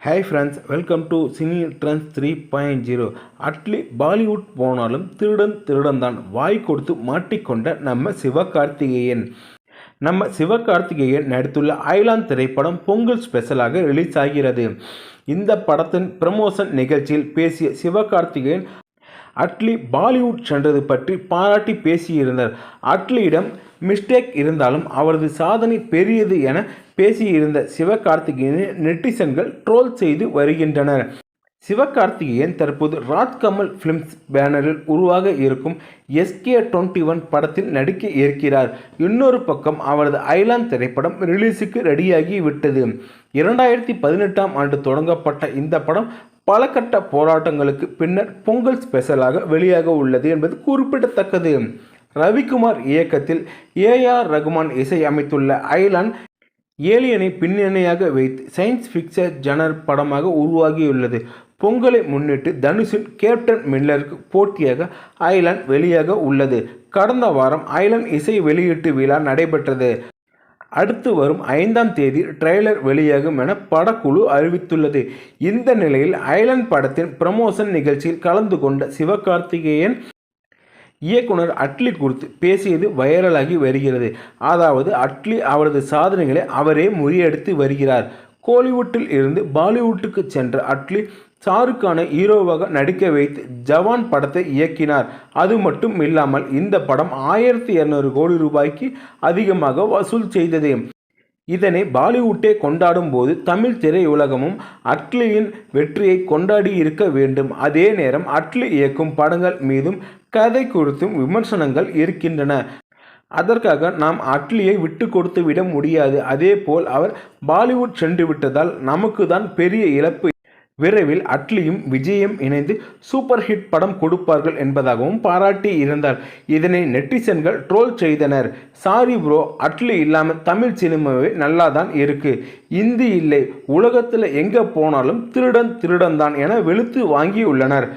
Hi friends welcome to Cine Trends three point zero Atlee Bollywood போனாலும் திருடன் திருடன் தான் வாய் கொடுத்து மாட்டிக்கொண்ட நம்ம சிவகார்த்திகேயன். நம்ம சிவகார்த்திகேயன் நடித்துள்ள ஐலாந்து திரைப்படம் பொங்கல் ஸ்பெஷலாக ரிலீஸ் ஆகிறது. இந்த படத்தின் ப்ரமோஷன் நிகழ்ச்சியில் பேசிய சிவகார்த்திகேயன் அட்லி பாலிவுட் சென்றது பற்றி பாராட்டி பேசியிருந்தார். அட்லியிடம் மிஸ்டேக் இருந்தாலும் அவரது சாதனை பெரியது என பேசியிருந்த சிவகார்த்திகேயனை நெட்டிசன்கள் ட்ரோல் செய்து வருகின்றனர். சிவகார்த்திகேயன் தற்போது ராஜ்கமல் ஃபிலிம்ஸ் பேனரில் உருவாக இருக்கும் எஸ்கே டுவெண்ட்டி ஒன் படத்தில் நடிக்க இருக்கிறார். இன்னொரு பக்கம் அவரது ஐலாந்து திரைப்படம் ரிலீஸுக்கு ரெடியாகி விட்டது இரண்டாயிரத்தி பதினெட்டாம் ஆண்டு தொடங்கப்பட்ட இந்த படம் பல கட்ட போராட்டங்களுக்கு பின்னர் பொங்கல் ஸ்பெஷலாக வெளியாக உள்ளது என்பது குறிப்பிடத்தக்கது. ரவிக்குமார் இயக்கத்தில் ஏஆர் ரகுமான் இசை அமைத்துள்ள ஐலாண்ட் ஏலியனை பின்னணியாக வைத்து சயின்ஸ் ஃபிக்சர் ஜனர் படமாக உருவாகியுள்ளது. பொங்கலை முன்னிட்டு தனுஷின் கேப்டன் மில்லருக்கு போட்டியாக ஐலாண்ட் வெளியாக உள்ளது. கடந்த வாரம் ஐலாண்ட் இசை வெளியீட்டு விழா நடைபெற்றது. அடுத்து வரும் ஐந்தாம் தேதி ட்ரெய்லர் வெளியாகும் என படக்குழு அறிவித்துள்ளது. இந்த நிலையில் ஐலண்ட் படத்தின் ப்ரமோஷன் நிகழ்ச்சியில் கலந்து கொண்ட சிவகார்த்திகேயன் இயக்குனர் அட்லி குறித்து பேசியது வைரலாகி வருகிறது. அதாவது அட்லி அவரது சாதனைகளை அவரே முறியடித்து வருகிறார். கோலிவுட்டில் இருந்து பாலிவுட்டுக்கு சென்ற அட்லி ஷாருக்கான ஹீரோவாக நடிக்க வைத்து ஜவான் படத்தை இயக்கினார். அது மட்டும் இல்லாமல் இந்த படம் ஆயிரத்தி இரநூறு கோடி ரூபாய்க்கு அதிகமாக வசூல் செய்தது. இதனை பாலிவுட்டே கொண்டாடும் போது தமிழ் திரையுலகமும் அட்லியின் வெற்றியை கொண்டாடி இருக்க வேண்டும். அதே நேரம் அட்லி இயக்கும் படங்கள் மீதும் கதை குறித்தும் விமர்சனங்கள் இருக்கின்றன. அதற்காக நாம் அட்லியை விட்டு கொடுத்து விட முடியாது. அதேபோல் அவர் பாலிவுட் சென்று விட்டதால் நமக்கு தான் பெரிய இழப்பு. விரைவில் அட்லியும் விஜயும் இணைந்து சூப்பர் ஹிட் படம் கொடுப்பார்கள் என்பதாகவும் பாராட்டி இருந்தார். இதனை நெட்டிசன்கள் ட்ரோல் செய்தனர். சாரி ப்ரோ அட்லி இல்லாமல் தமிழ் சினிமாவே நல்லா தான் இருக்கு. இந்தி இல்லை உலகத்தில் எங்கே போனாலும் திருடன் திருடன் தான் என வெளுத்து வாங்கியுள்ளனர்.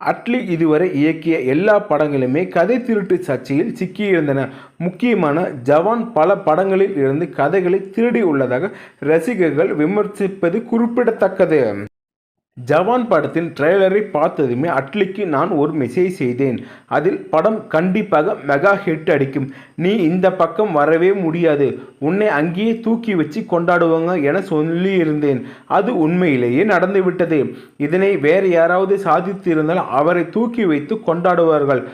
அட்லி இதுவரை இயக்கிய எல்லா படங்களுமே கதை திருட்டு சர்ச்சையில் சிக்கியிருந்தன. முக்கியமான ஜவான் பல படங்களில் இருந்து கதைகளை திருடி உள்ளதாக ரசிகர்கள் விமர்சிப்பது குறிப்பிடத்தக்கது. ஜவான் படத்தின் ட்ரெய்லரை பார்த்ததுமே அட்லிக்கு நான் ஒரு மெசேஜ் செய்தேன். அதில் படம் கண்டிப்பாக மெகா ஹிட் அடிக்கும். நீ இந்த பக்கம் வரவே முடியாது. உன்னை அங்கேயே தூக்கி வச்சு கொண்டாடுவாங்க என சொல்லியிருந்தேன். அது உண்மையிலேயே நடந்துவிட்டது. இதனை வேறு யாராவது சாதித்திருந்தால் அவரை தூக்கி வைத்து கொண்டாடுவார்கள்.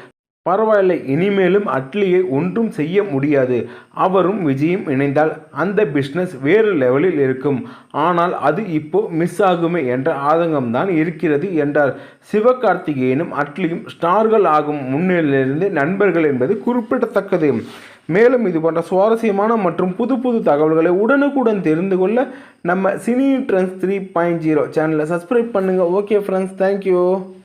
பரவாயில்லை இனிமேலும் அட்லியை ஒன்றும் செய்ய முடியாது. அவரும் விஜயும் இணைந்தால் அந்த பிஸ்னஸ் வேறு லெவலில் இருக்கும். ஆனால் அது இப்போ மிஸ் ஆகுமே என்ற ஆதங்கம்தான் இருக்கிறது என்றார். சிவகார்த்திகேயனும் அட்லியும் ஸ்டார்கள் ஆகும் முன்னிலிருந்து நண்பர்கள் என்பது குறிப்பிடத்தக்கது. மேலும் இது போன்ற சுவாரஸ்யமான மற்றும் புது புது தகவல்களை உடனுக்குடன் தெரிந்து கொள்ள நம்ம Cine Trends three point zero சேனலை சப்ஸ்கிரைப் பண்ணுங்கள் ஓகே ஃப்ரெண்ட்ஸ் தேங்க்யூ